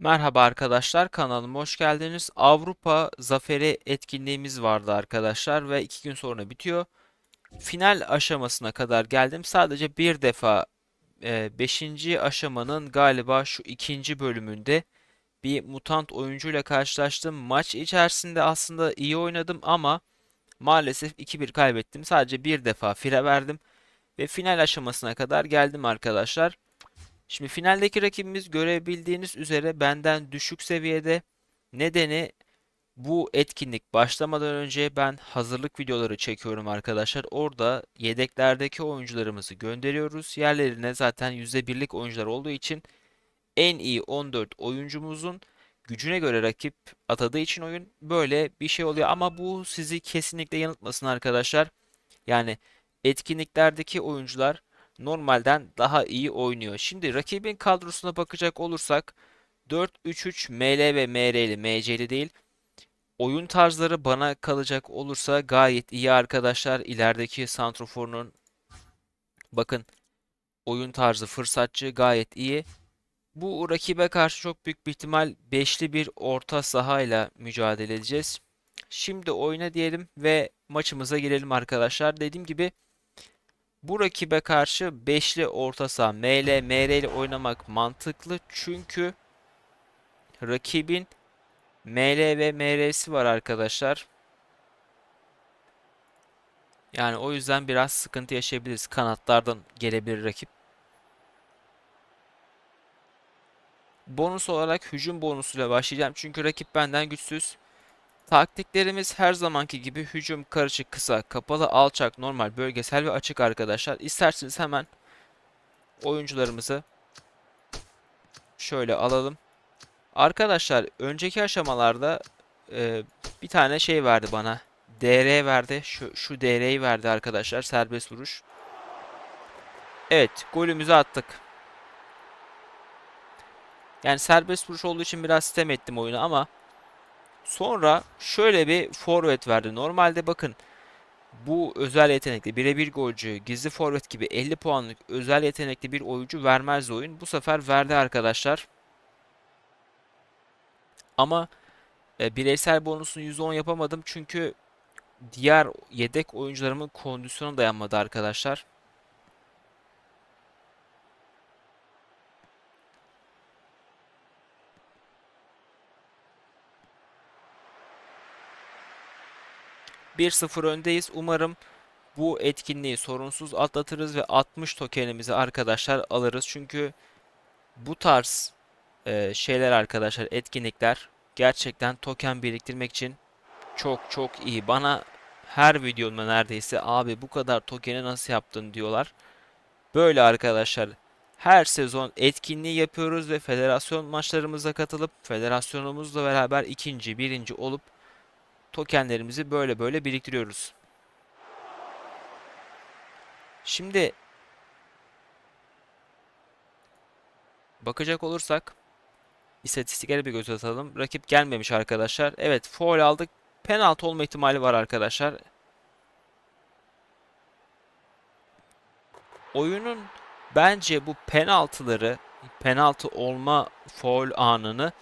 Merhaba arkadaşlar, kanalıma hoş geldiniz. Avrupa Zaferi etkinliğimiz vardı arkadaşlar ve iki gün sonra bitiyor. Final aşamasına kadar geldim. Sadece bir defa 5. aşamanın galiba şu ikinci bölümünde bir mutant oyuncuyla karşılaştım. Maç içerisinde aslında iyi oynadım ama maalesef 2-1 kaybettim. Sadece bir defa fire verdim ve final aşamasına kadar geldim arkadaşlar. Şimdi finaldeki rakibimiz görebildiğiniz üzere benden düşük seviyede. Nedeni bu etkinlik başlamadan önce ben hazırlık videoları çekiyorum arkadaşlar. Orada yedeklerdeki oyuncularımızı gönderiyoruz. Yerlerine zaten %1'lik oyuncular olduğu için en iyi 14 oyuncumuzun gücüne göre rakip atadığı için oyun böyle bir şey oluyor. Ama bu sizi kesinlikle yanıltmasın arkadaşlar. Yani etkinliklerdeki oyuncular normalden daha iyi oynuyor. Şimdi rakibin kadrosuna bakacak olursak 4-3-3 ML ve MR'li, MC'li değil. Oyun tarzları bana kalacak olursa gayet iyi arkadaşlar. İlerideki santroforunun bakın oyun tarzı fırsatçı gayet iyi. Bu rakibe karşı çok büyük bir ihtimal beşli bir orta sahayla mücadele edeceğiz. Şimdi oyna diyelim ve maçımıza girelim arkadaşlar. Dediğim gibi bu rakibe karşı beşli orta saha ML, MR ile oynamak mantıklı. Çünkü rakibin ML ve MR'si var arkadaşlar. Yani o yüzden biraz sıkıntı yaşayabiliriz. Kanatlardan gelebilir rakip. Bonus olarak hücum bonusuyla başlayacağım. Çünkü rakip benden güçsüz. Taktiklerimiz her zamanki gibi hücum, karışık, kısa, kapalı, alçak, normal, bölgesel ve açık arkadaşlar. İsterseniz hemen oyuncularımızı şöyle alalım. Arkadaşlar önceki aşamalarda e, bir tane şey verdi bana. DR verdi. Şu, şu DR'yi verdi arkadaşlar. Serbest vuruş. Evet golümüzü attık. Yani serbest vuruş olduğu için biraz sistem ettim oyunu ama sonra şöyle bir forvet verdi. Normalde bakın bu özel yetenekli birebir golcü, gizli forvet gibi 50 puanlık özel yetenekli bir oyuncu vermez oyun. Bu sefer verdi arkadaşlar. Ama e, bireysel bonusunu %10 yapamadım çünkü diğer yedek oyuncularımın kondisyonu dayanmadı arkadaşlar. Bir sıfır öndeyiz. Umarım bu etkinliği sorunsuz atlatırız ve 60 tokenimizi arkadaşlar alırız. Çünkü bu tarz e, şeyler arkadaşlar etkinlikler gerçekten token biriktirmek için çok çok iyi. Bana her videomda neredeyse abi bu kadar tokeni nasıl yaptın diyorlar. Böyle arkadaşlar her sezon etkinliği yapıyoruz ve federasyon maçlarımıza katılıp federasyonumuzla beraber ikinci, birinci olup tokenlerimizi böyle böyle biriktiriyoruz. Şimdi bakacak olursak istatistiklere bir göz atalım. Rakip gelmemiş arkadaşlar. Evet foul aldık. Penaltı olma ihtimali var arkadaşlar. Oyunun bence bu penaltıları, penaltı olma foul anını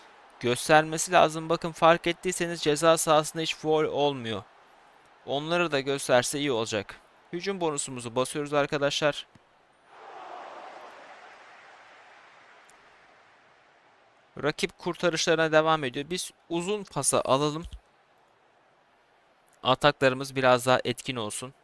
göstermesi lazım. Bakın fark ettiyseniz ceza sahasında hiç foul olmuyor. Onları da gösterse iyi olacak. Hücum bonusumuzu basıyoruz arkadaşlar. Rakip kurtarışlarına devam ediyor. Biz uzun pasa alalım. Ataklarımız biraz daha etkin olsun.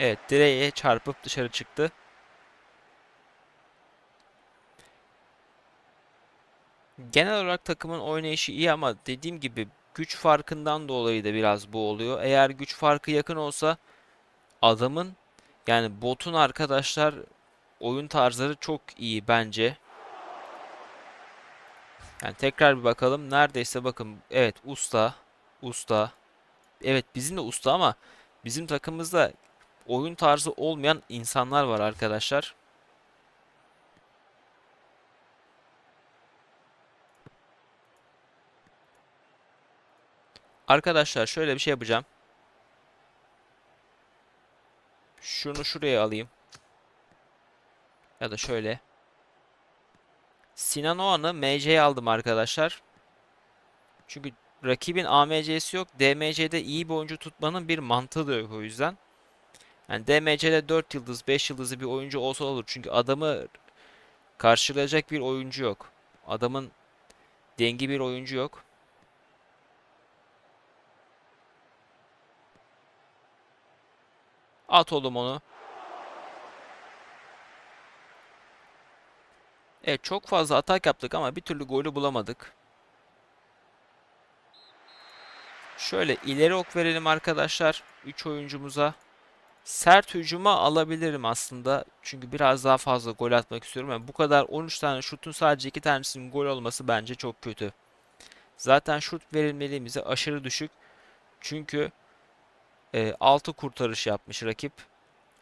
Evet direğe çarpıp dışarı çıktı. Genel olarak takımın oynayışı iyi ama dediğim gibi güç farkından dolayı da biraz bu oluyor. Eğer güç farkı yakın olsa adamın yani botun arkadaşlar oyun tarzları çok iyi bence. Yani tekrar bir bakalım. Neredeyse bakın evet usta usta. Evet bizim de usta ama bizim takımımızda oyun tarzı olmayan insanlar var arkadaşlar. Arkadaşlar şöyle bir şey yapacağım. Şunu şuraya alayım. Ya da şöyle. Sinan Oğan'ı MC'ye aldım arkadaşlar. Çünkü rakibin AMC'si yok. DMC'de iyi bir oyuncu tutmanın bir mantığı da yok o yüzden. Yani DMC'de 4 yıldız, 5 yıldızlı bir oyuncu olsa olur. Çünkü adamı karşılayacak bir oyuncu yok. Adamın dengi bir oyuncu yok. At oğlum onu. Evet çok fazla atak yaptık ama bir türlü golü bulamadık. Şöyle ileri ok verelim arkadaşlar 3 oyuncumuza. Sert hücuma alabilirim aslında. Çünkü biraz daha fazla gol atmak istiyorum. Yani bu kadar 13 tane şutun sadece 2 tanesinin gol olması bence çok kötü. Zaten şut verilmeliğimizi aşırı düşük. Çünkü e, 6 kurtarış yapmış rakip.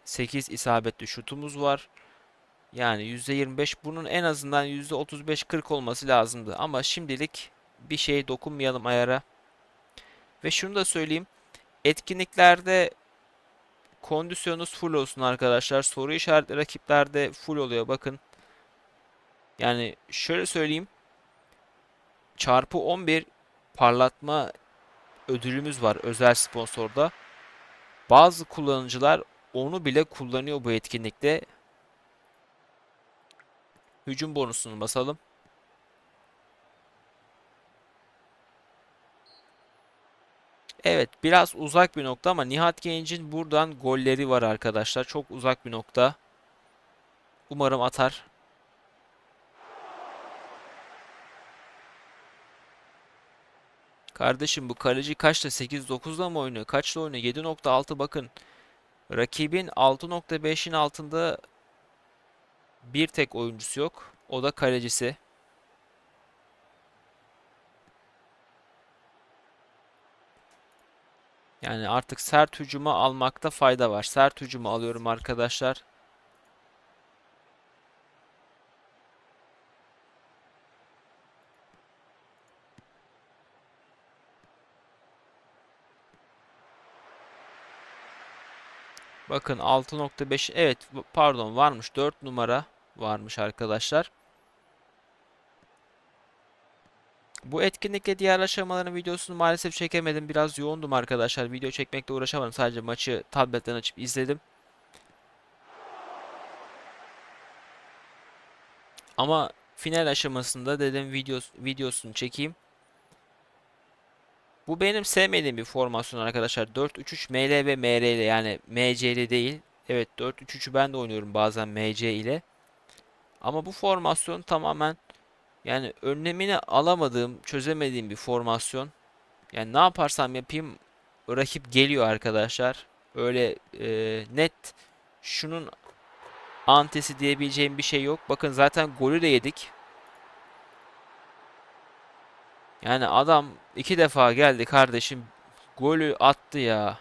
8 isabetli şutumuz var. Yani %25 bunun en azından %35-40 olması lazımdı. Ama şimdilik bir şeye dokunmayalım ayara. Ve şunu da söyleyeyim. Etkinliklerde kondisyonunuz full olsun arkadaşlar. Soru işaretli rakiplerde full oluyor bakın. Yani şöyle söyleyeyim. Çarpı 11 parlatma ödülümüz var özel sponsorda. Bazı kullanıcılar onu bile kullanıyor bu etkinlikte. Hücum bonusunu basalım. Evet biraz uzak bir nokta ama Nihat Genç'in buradan golleri var arkadaşlar. Çok uzak bir nokta. Umarım atar. Kardeşim bu kaleci kaçta? 8-9'da mı oynuyor? Kaçla oynuyor? 7.6 bakın. Rakibin 6.5'in altında bir tek oyuncusu yok. O da kalecisi. Yani artık sert hücuma almakta fayda var. Sert hücuma alıyorum arkadaşlar. Bakın 6.5 evet pardon varmış 4 numara varmış arkadaşlar. Bu etkinlikle diğer aşamaların videosunu maalesef çekemedim. Biraz yoğundum arkadaşlar. Video çekmekle uğraşamadım. Sadece maçı tabletten açıp izledim. Ama final aşamasında dedim video, videosunu çekeyim. Bu benim sevmediğim bir formasyon arkadaşlar. 4-3-3 ML ve MR ile yani MC ile değil. Evet 4-3-3'ü ben de oynuyorum bazen MC ile. Ama bu formasyon tamamen yani önlemini alamadığım, çözemediğim bir formasyon. Yani ne yaparsam yapayım rakip geliyor arkadaşlar. Öyle e, net şunun antesi diyebileceğim bir şey yok. Bakın zaten golü de yedik. Yani adam iki defa geldi kardeşim. Golü attı ya.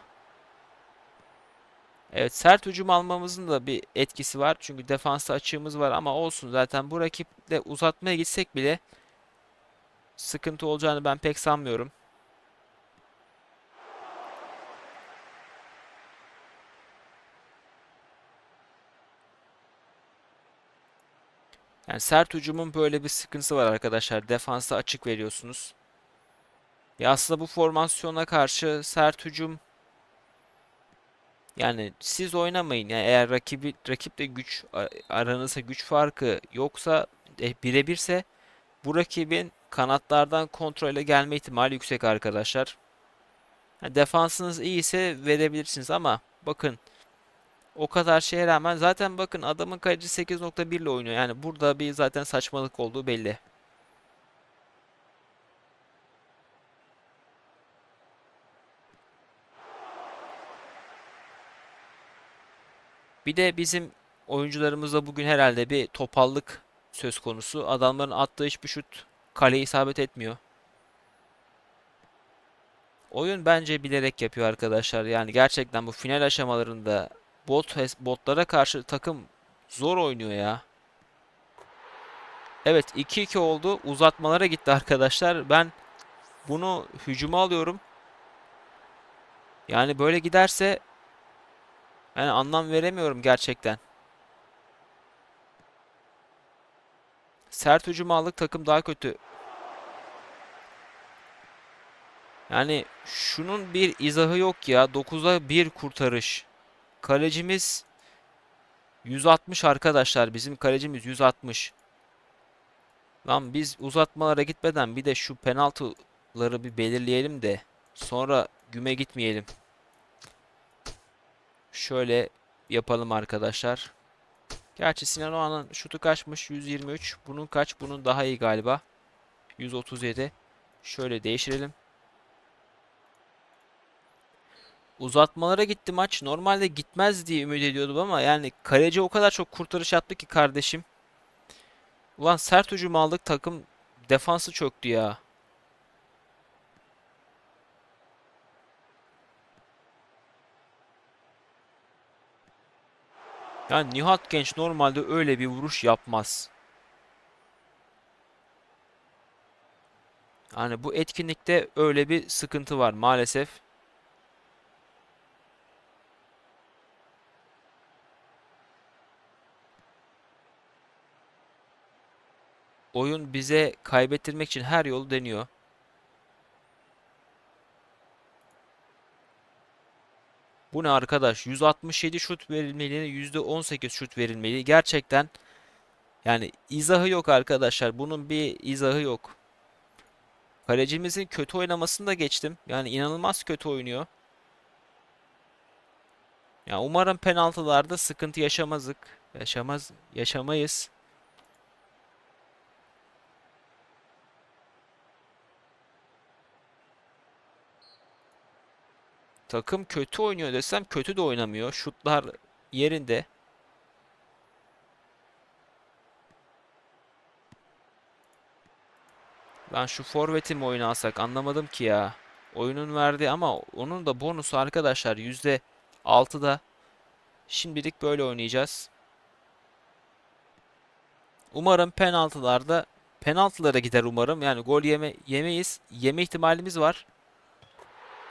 Evet sert hücum almamızın da bir etkisi var. Çünkü defansta açığımız var ama olsun zaten bu rakiple uzatmaya gitsek bile sıkıntı olacağını ben pek sanmıyorum. Yani sert hücumun böyle bir sıkıntısı var arkadaşlar. Defansta açık veriyorsunuz. Ya aslında bu formasyona karşı sert hücum yani siz oynamayın. Yani eğer rakibi rakiple güç aranızda güç farkı yoksa e, birebirse bu rakibin kanatlardan kontrole gelme ihtimali yüksek arkadaşlar. Yani defansınız iyi ise verebilirsiniz ama bakın o kadar şeye rağmen zaten bakın adamın kalecisi 8.1 ile oynuyor. Yani burada bir zaten saçmalık olduğu belli. Bir de bizim oyuncularımızda bugün herhalde bir topallık söz konusu. Adamların attığı hiçbir şut kaleye isabet etmiyor. Oyun bence bilerek yapıyor arkadaşlar. Yani gerçekten bu final aşamalarında bot botlara karşı takım zor oynuyor ya. Evet 2-2 oldu. Uzatmalara gitti arkadaşlar. Ben bunu hücuma alıyorum. Yani böyle giderse Yani anlam veremiyorum gerçekten. Sert hücum aldık takım daha kötü. Yani şunun bir izahı yok ya. 9'a 1 kurtarış. Kalecimiz 160 arkadaşlar. Bizim kalecimiz 160. Lan biz uzatmalara gitmeden bir de şu penaltıları bir belirleyelim de sonra güme gitmeyelim. Şöyle yapalım arkadaşlar. Gerçi Sinan Oğan'ın şutu kaçmış? 123. Bunun kaç? Bunun daha iyi galiba. 137. Şöyle değiştirelim. Uzatmalara gitti maç. Normalde gitmez diye ümit ediyordum ama yani kaleci o kadar çok kurtarış yaptı ki kardeşim. Ulan sert hücum aldık takım defansı çöktü ya. Yani Nihat Genç normalde öyle bir vuruş yapmaz. Yani bu etkinlikte öyle bir sıkıntı var maalesef. Oyun bize kaybettirmek için her yolu deniyor. Bu ne arkadaş? 167 şut verilmeli, %18 şut verilmeli. Gerçekten yani izahı yok arkadaşlar. Bunun bir izahı yok. Kalecimizin kötü oynamasını da geçtim. Yani inanılmaz kötü oynuyor. Ya umarım penaltılarda sıkıntı yaşamazık. Yaşamaz, yaşamayız. Takım kötü oynuyor desem kötü de oynamıyor. Şutlar yerinde. Ben şu forveti mi alsak anlamadım ki ya. Oyunun verdiği ama onun da bonusu arkadaşlar %6'da. Şimdilik böyle oynayacağız. Umarım penaltılarda penaltılara gider umarım. Yani gol yeme yemeyiz. Yeme ihtimalimiz var.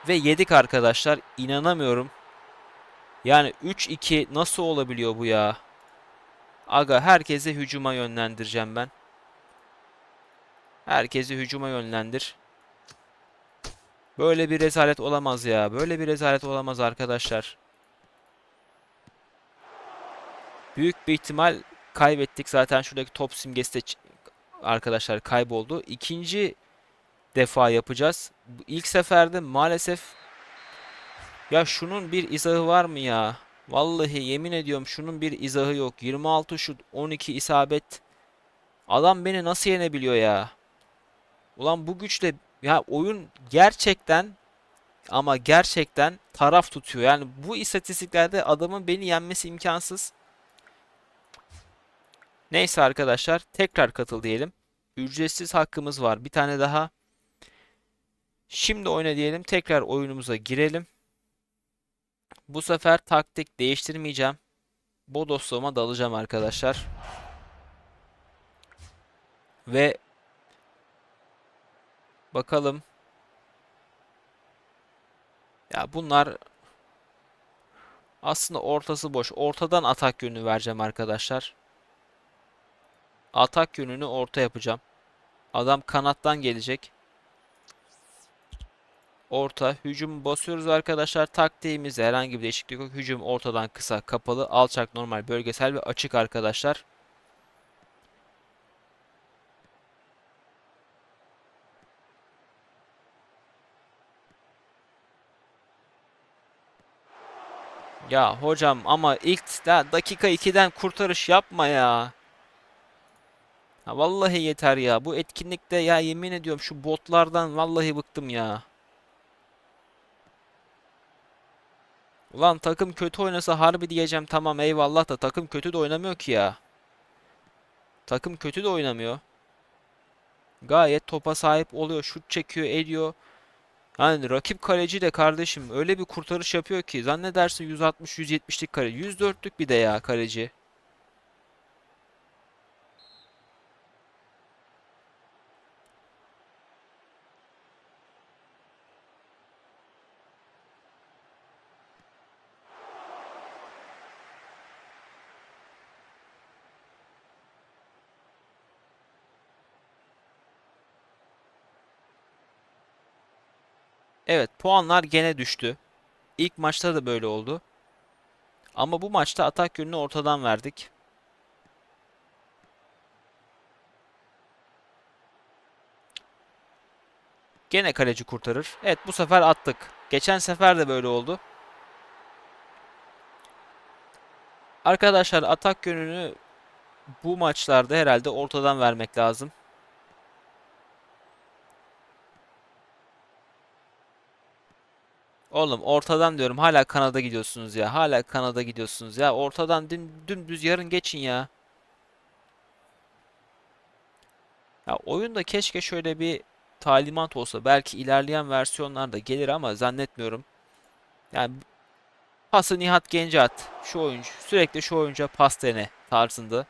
Ve yedik arkadaşlar. İnanamıyorum. Yani 3-2 nasıl olabiliyor bu ya? Aga herkese hücuma yönlendireceğim ben. Herkesi hücuma yönlendir. Böyle bir rezalet olamaz ya. Böyle bir rezalet olamaz arkadaşlar. Büyük bir ihtimal kaybettik. Zaten şuradaki top simgesi de arkadaşlar kayboldu. İkinci defa yapacağız. İlk seferde maalesef ya şunun bir izahı var mı ya? Vallahi yemin ediyorum şunun bir izahı yok. 26 şut 12 isabet. Adam beni nasıl yenebiliyor ya? Ulan bu güçle ya oyun gerçekten ama gerçekten taraf tutuyor. Yani bu istatistiklerde adamın beni yenmesi imkansız. Neyse arkadaşlar tekrar katıl diyelim. Ücretsiz hakkımız var. Bir tane daha. Şimdi oyna diyelim. Tekrar oyunumuza girelim. Bu sefer taktik değiştirmeyeceğim. Bodoslama dalacağım arkadaşlar. Ve bakalım. Ya bunlar aslında ortası boş. Ortadan atak yönü vereceğim arkadaşlar. Atak yönünü orta yapacağım. Adam kanattan gelecek. Orta. Hücum basıyoruz arkadaşlar. Taktiğimizde herhangi bir değişiklik yok. Hücum ortadan kısa, kapalı, alçak, normal, bölgesel ve açık arkadaşlar. Ya hocam ama ilk dakika 2'den kurtarış yapma ya. Ha, vallahi yeter ya. Bu etkinlikte ya yemin ediyorum şu botlardan vallahi bıktım ya. Ulan takım kötü oynasa harbi diyeceğim tamam eyvallah da takım kötü de oynamıyor ki ya. Takım kötü de oynamıyor. Gayet topa sahip oluyor. Şut çekiyor ediyor. Yani rakip kaleci de kardeşim öyle bir kurtarış yapıyor ki zannedersin 160-170'lik kale. 104'lük bir de ya kaleci. Evet, puanlar gene düştü. İlk maçta da böyle oldu. Ama bu maçta atak yönünü ortadan verdik. Gene kaleci kurtarır. Evet bu sefer attık. Geçen sefer de böyle oldu. Arkadaşlar atak yönünü bu maçlarda herhalde ortadan vermek lazım. Oğlum ortadan diyorum hala kanada gidiyorsunuz ya. Hala kanada gidiyorsunuz ya. Ortadan düm, dümdüz yarın geçin ya. Ya oyunda keşke şöyle bir talimat olsa. Belki ilerleyen versiyonlarda gelir ama zannetmiyorum. Yani pası Nihat Genç'e at. Şu oyuncu sürekli şu oyuncuya pas dene tarzında.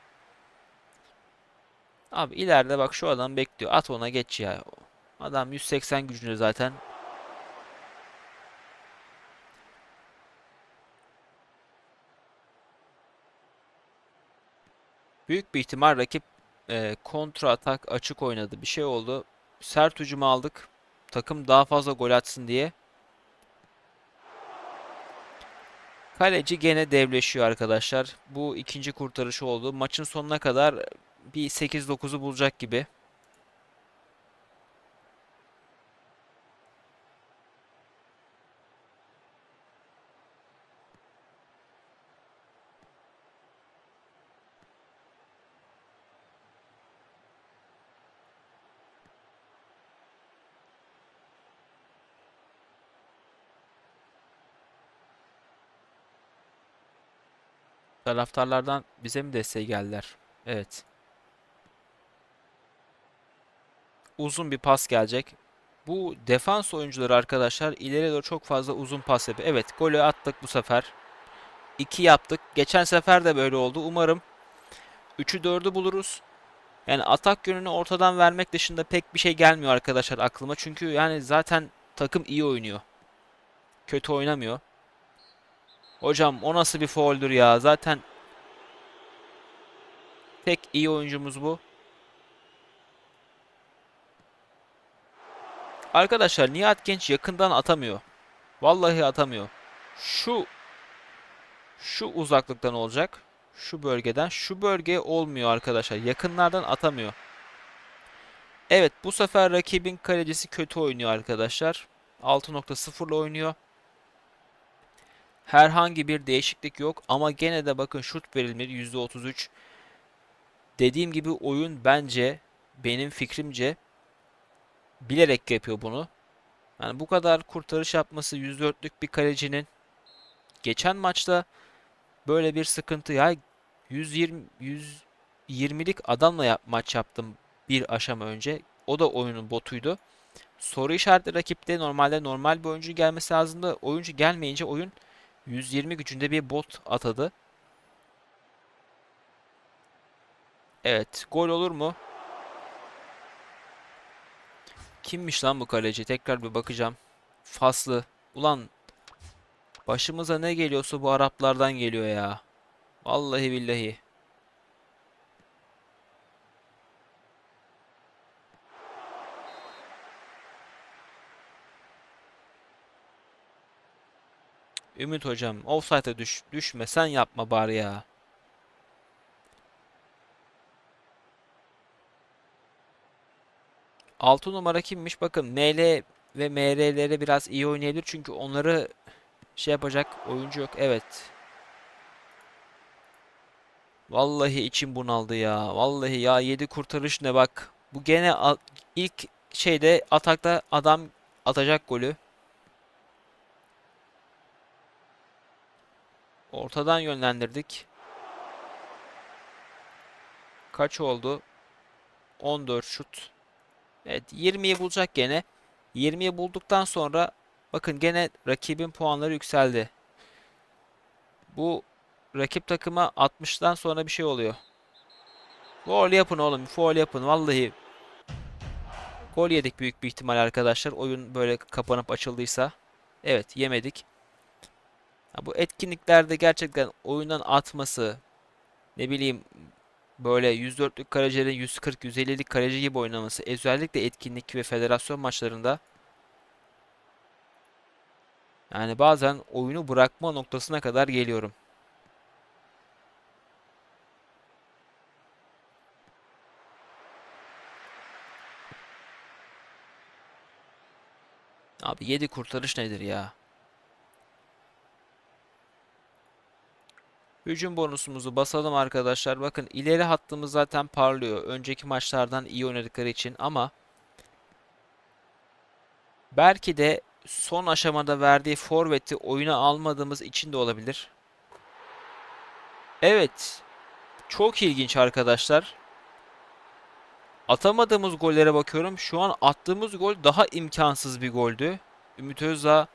Abi ileride bak şu adam bekliyor. At ona geç ya. Adam 180 gücünde zaten. Büyük bir ihtimal rakip e, kontra atak açık oynadı. Bir şey oldu. Sert hücum aldık. Takım daha fazla gol atsın diye. Kaleci gene devleşiyor arkadaşlar. Bu ikinci kurtarışı oldu. Maçın sonuna kadar bir 8-9'u bulacak gibi. Taraftarlardan bize mi desteği geldiler? Evet. Uzun bir pas gelecek. Bu defans oyuncuları arkadaşlar ileriye doğru çok fazla uzun pas yapıyor. Evet golü attık bu sefer. 2 yaptık. Geçen sefer de böyle oldu. Umarım 3'ü 4'ü buluruz. Yani atak yönünü ortadan vermek dışında pek bir şey gelmiyor arkadaşlar aklıma. Çünkü yani zaten takım iyi oynuyor. Kötü oynamıyor. Hocam o nasıl bir fauldür ya? Zaten tek iyi oyuncumuz bu. Arkadaşlar Nihat Genç yakından atamıyor. Vallahi atamıyor. Şu şu uzaklıktan olacak. Şu bölgeden. Şu bölge olmuyor arkadaşlar. Yakınlardan atamıyor. Evet bu sefer rakibin kalecisi kötü oynuyor arkadaşlar. 6.0 ile oynuyor. Herhangi bir değişiklik yok ama gene de bakın şut verilmedi %33. Dediğim gibi oyun bence benim fikrimce bilerek yapıyor bunu. Yani bu kadar kurtarış yapması 104'lük bir kalecinin geçen maçta böyle bir sıkıntı ya 120 120'lik adamla yap, maç yaptım bir aşama önce. O da oyunun botuydu. Soru işaretli rakipte normalde normal bir oyuncu gelmesi lazımdı. Oyuncu gelmeyince oyun 120 gücünde bir bot atadı. Evet, gol olur mu? Kimmiş lan bu kaleci? Tekrar bir bakacağım. Faslı. Ulan başımıza ne geliyorsa bu Araplardan geliyor ya. Vallahi billahi. Ümit hocam offside'e düş, düşme sen yapma bari ya. Altı numara kimmiş? Bakın ML ve MR'lere biraz iyi oynayabilir. Çünkü onları şey yapacak oyuncu yok. Evet. Vallahi içim bunaldı ya. Vallahi ya 7 kurtarış ne bak. Bu gene ilk şeyde atakta adam atacak golü. Ortadan yönlendirdik. Kaç oldu? 14 şut. Evet 20'yi bulacak gene. 20'yi bulduktan sonra bakın gene rakibin puanları yükseldi. Bu rakip takıma 60'dan sonra bir şey oluyor. Gol yapın oğlum. Foul yapın. Vallahi gol yedik büyük bir ihtimal arkadaşlar. Oyun böyle kapanıp açıldıysa. Evet yemedik. Bu etkinliklerde gerçekten oyundan atması ne bileyim böyle 104'lük kalecilerin 140-150'lik kaleci gibi oynaması özellikle etkinlik ve federasyon maçlarında Yani bazen oyunu bırakma noktasına kadar geliyorum. Abi 7 kurtarış nedir ya? Hücum bonusumuzu basalım arkadaşlar. Bakın ileri hattımız zaten parlıyor. Önceki maçlardan iyi oynadıkları için ama belki de son aşamada verdiği forveti oyuna almadığımız için de olabilir. Evet. Çok ilginç arkadaşlar. Atamadığımız gollere bakıyorum. Şu an attığımız gol daha imkansız bir goldü. Ümit Özdağ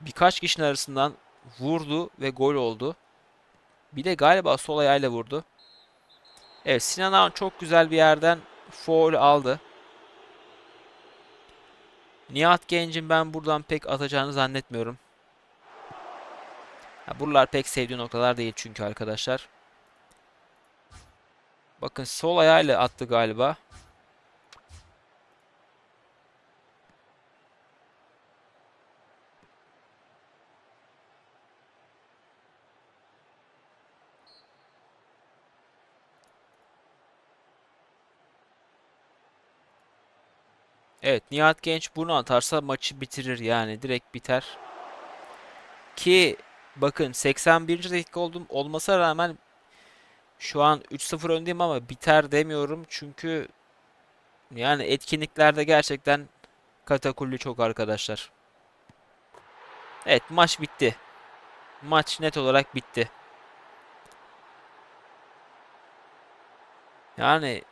birkaç kişinin arasından vurdu ve gol oldu. Bir de galiba sol ayağıyla vurdu. Evet Sinan Ağan çok güzel bir yerden foul aldı. Nihat Genç'in ben buradan pek atacağını zannetmiyorum. Ha, buralar pek sevdiği noktalar değil çünkü arkadaşlar. Bakın sol ayağıyla attı galiba. Evet Nihat Genç bunu atarsa maçı bitirir yani direkt biter. Ki bakın 81. dakika oldum olmasına rağmen şu an 3-0 öndeyim ama biter demiyorum çünkü yani etkinliklerde gerçekten katakulli çok arkadaşlar. Evet maç bitti. Maç net olarak bitti. Yani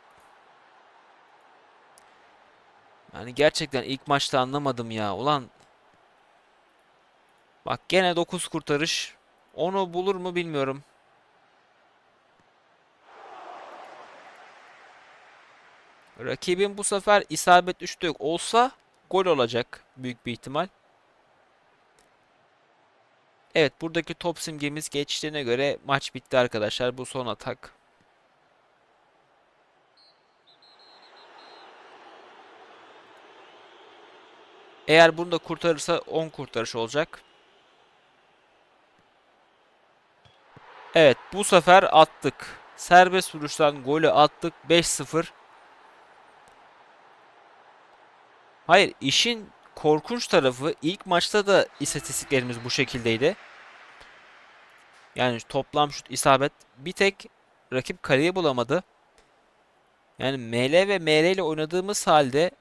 yani gerçekten ilk maçta anlamadım ya. Ulan bak gene 9 kurtarış. Onu bulur mu bilmiyorum. Rakibin bu sefer isabet üçte yok. Olsa gol olacak büyük bir ihtimal. Evet buradaki top simgemiz geçtiğine göre maç bitti arkadaşlar. Bu son atak. Eğer bunu da kurtarırsa 10 kurtarış olacak. Evet bu sefer attık. Serbest vuruştan golü attık 5-0. Hayır işin korkunç tarafı ilk maçta da istatistiklerimiz bu şekildeydi. Yani toplam şut isabet bir tek rakip kaleyi bulamadı. Yani ML ve ML ile oynadığımız halde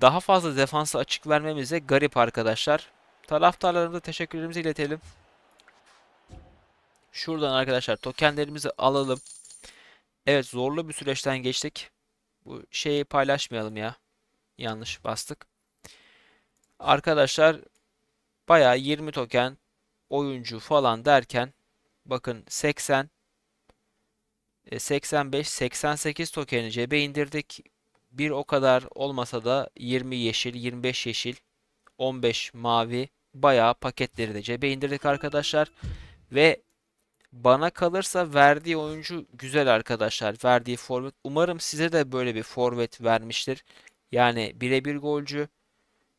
daha fazla defansı açık vermemize garip arkadaşlar. Taraftarlarımıza teşekkürlerimizi iletelim. Şuradan arkadaşlar tokenlerimizi alalım. Evet zorlu bir süreçten geçtik. Bu şeyi paylaşmayalım ya. Yanlış bastık. Arkadaşlar bayağı 20 token oyuncu falan derken bakın 80 85 88 tokeni cebe indirdik. Bir o kadar olmasa da 20 yeşil, 25 yeşil, 15 mavi bayağı paketleri de cebe indirdik arkadaşlar. Ve bana kalırsa verdiği oyuncu güzel arkadaşlar. Verdiği forvet. Umarım size de böyle bir forvet vermiştir. Yani birebir golcü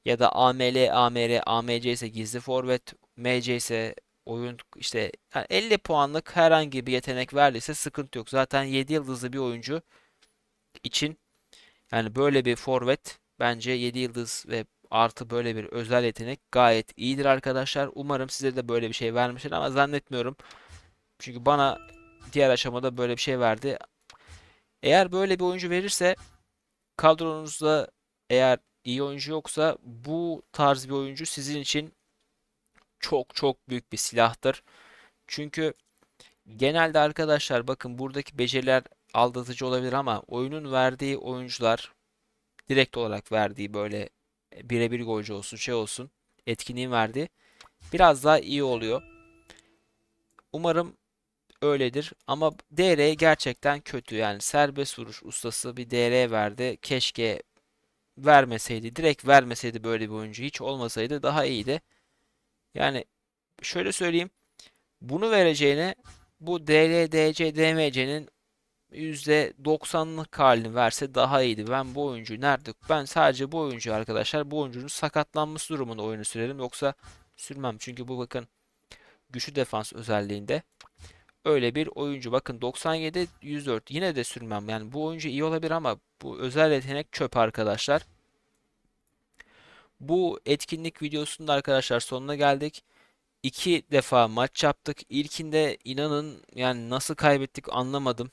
ya da AML, AMR, AMC ise gizli forvet, MC ise oyun işte yani 50 puanlık herhangi bir yetenek verdiyse sıkıntı yok. Zaten 7 yıldızlı bir oyuncu için yani böyle bir forvet bence 7 yıldız ve artı böyle bir özel yetenek gayet iyidir arkadaşlar. Umarım size de böyle bir şey vermiştir ama zannetmiyorum. Çünkü bana diğer aşamada böyle bir şey verdi. Eğer böyle bir oyuncu verirse kadronuzda eğer iyi oyuncu yoksa bu tarz bir oyuncu sizin için çok çok büyük bir silahtır. Çünkü genelde arkadaşlar bakın buradaki beceriler aldatıcı olabilir ama oyunun verdiği oyuncular direkt olarak verdiği böyle birebir golcü olsun şey olsun etkinliğin verdiği biraz daha iyi oluyor. Umarım öyledir ama DR gerçekten kötü yani serbest vuruş ustası bir DR verdi. Keşke vermeseydi direkt vermeseydi böyle bir oyuncu hiç olmasaydı daha iyiydi. Yani şöyle söyleyeyim bunu vereceğine bu DL, DC, DMC'nin %90'lık halini verse daha iyiydi. Ben bu oyuncuyu nerede? Ben sadece bu oyuncu arkadaşlar bu oyuncunun sakatlanması durumunda oyunu sürerim. Yoksa Sürmem çünkü bu bakın güçlü defans özelliğinde. Öyle bir oyuncu. Bakın 97 104 yine de sürmem. Yani bu oyuncu iyi olabilir ama bu özel yetenek çöp arkadaşlar. Bu etkinlik videosunda arkadaşlar sonuna geldik. İki defa maç yaptık. İlkinde inanın yani nasıl kaybettik anlamadım.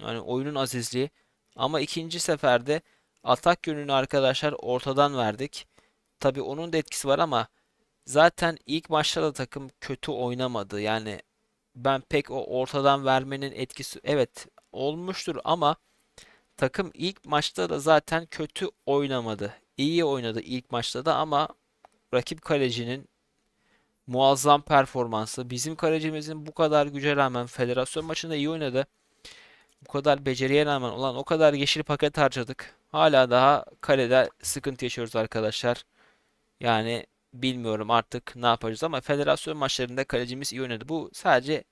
Yani oyunun azizliği. Ama ikinci seferde atak yönünü arkadaşlar ortadan verdik. Tabii onun da etkisi var ama zaten ilk maçta da takım kötü oynamadı. Yani ben pek o ortadan vermenin etkisi evet olmuştur ama takım ilk maçta da zaten kötü oynamadı. İyi oynadı ilk maçta da ama rakip kalecinin muazzam performansı, bizim kalecimizin bu kadar güce rağmen federasyon maçında iyi oynadı. Bu kadar beceriye rağmen olan o kadar yeşil paket harcadık. Hala daha kalede sıkıntı yaşıyoruz arkadaşlar. Yani bilmiyorum artık ne yapacağız ama federasyon maçlarında kalecimiz iyi oynadı. Bu sadece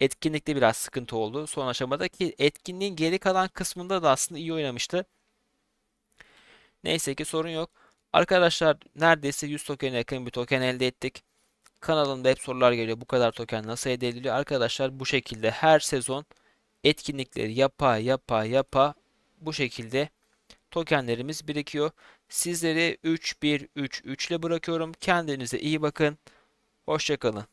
etkinlikte biraz sıkıntı oldu. Son aşamada ki etkinliğin geri kalan kısmında da aslında iyi oynamıştı. Neyse ki sorun yok. Arkadaşlar neredeyse 100 tokene yakın bir token elde ettik. Kanalımda hep sorular geliyor. Bu kadar token nasıl elde ediliyor? Arkadaşlar bu şekilde her sezon etkinlikleri yapa yapa yapa bu şekilde tokenlerimiz birikiyor. Sizleri 3-1-3-3 ile bırakıyorum. Kendinize iyi bakın. Hoşçakalın.